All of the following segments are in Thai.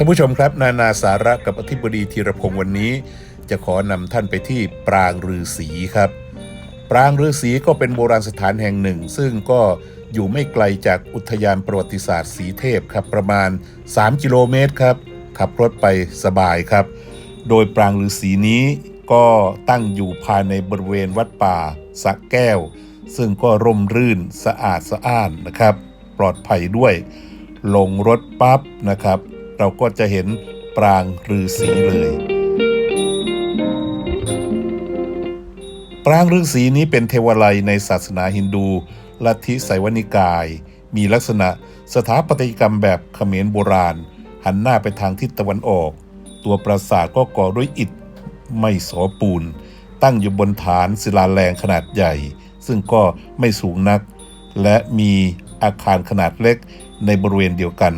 ท่านผู้ชมครับ นานาสาระกับอธิบดีธีรพงศ์วันนี้ จะขอนำท่านไปที่ปรางฤาษีครับ ปรางฤาษีก็เป็นโบราณสถานแห่งหนึ่ง ซึ่งก็อยู่ไม่ไกลจากอุทยานประวัติศาสตร์สีเทพครับประมาณ 3 กิโลเมตรครับขับรถไปสบายครับ โดยปรางฤาษีนี้ก็ตั้งอยู่ภายในบริเวณวัดป่าสะแก้ว ซึ่งก็ร่มรื่นสะอาดสะอ้านนะครับ ปลอดภัยด้วย ลงรถปั๊บนะครับ เราก็จะเห็นปรางฤาษีเลย ปรางฤาษีนี้เป็นเทวาลัยในศาสนาฮินดูลัทธิไสวนิกาย มีลักษณะสถาปัตยกรรมแบบเขมรโบราณ หันหน้าไปทางทิศตะวันออก ตัวปราสาทก็ก่อด้วยอิฐไม่สอปูน ตั้งอยู่บนฐานศิลาแรงขนาดใหญ่ ซึ่งก็ไม่สูงนัก และมีอาคารขนาดเล็กในบริเวณเดียวกัน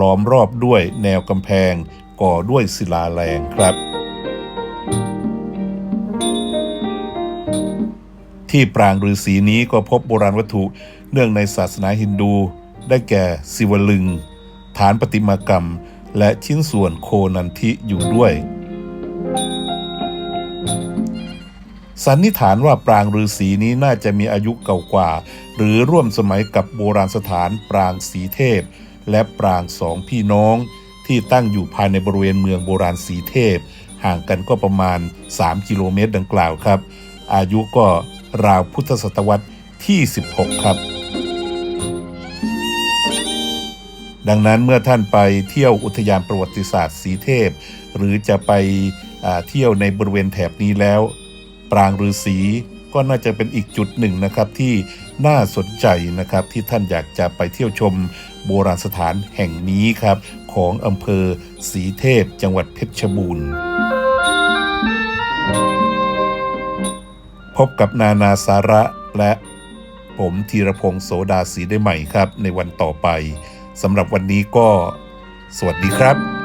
ล้อมรอบด้วยแนวกำแพง ก่อด้วยศิลาแรงครับ ที่ปรางฤาษีนี้ก็พบโบราณวัตถุเนื่องในศาสนาฮินดู ได้แก่ศิวลึง ฐานประติมากรรม และชิ้นส่วนโคนันทิอยู่ด้วยสันนิษฐานว่าปรางฤาษีนี้น่าจะมีอายุเก่ากว่า หรือร่วมสมัยกับโบราณสถานปรางสีเทพ และปรางสองพี่น้อง ที่ตั้งอยู่ภายในบริเวณเมืองโบราณสีเทพ ห่างกันก็ประมาณ 3 กิโลเมตรดังกล่าวครับ อายุก็ราวพุทธศตวรรษที่ 16 ครับ ดังนั้นเมื่อท่านไปเที่ยวอุทยานประวัติศาสตร์สีเทพ หรือจะไปเที่ยวในบริเวณแถบนี้แล้ว ปรางฤาษีก็น่าจะเป็นอีกจุดหนึ่งนะครับที่ น่าสนใจนะครับ ที่ท่านอยากจะไปเที่ยวชมโบราณสถานแห่งนี้ครับ ของอำเภอสีเทพจังหวัดเพชรบูรณ์ พบกับนานาสาระและผมธีรพงศ์โสดาสีได้ใหม่ครับ ในวันต่อไปสำหรับวันนี้ก็ สวัสดีครับ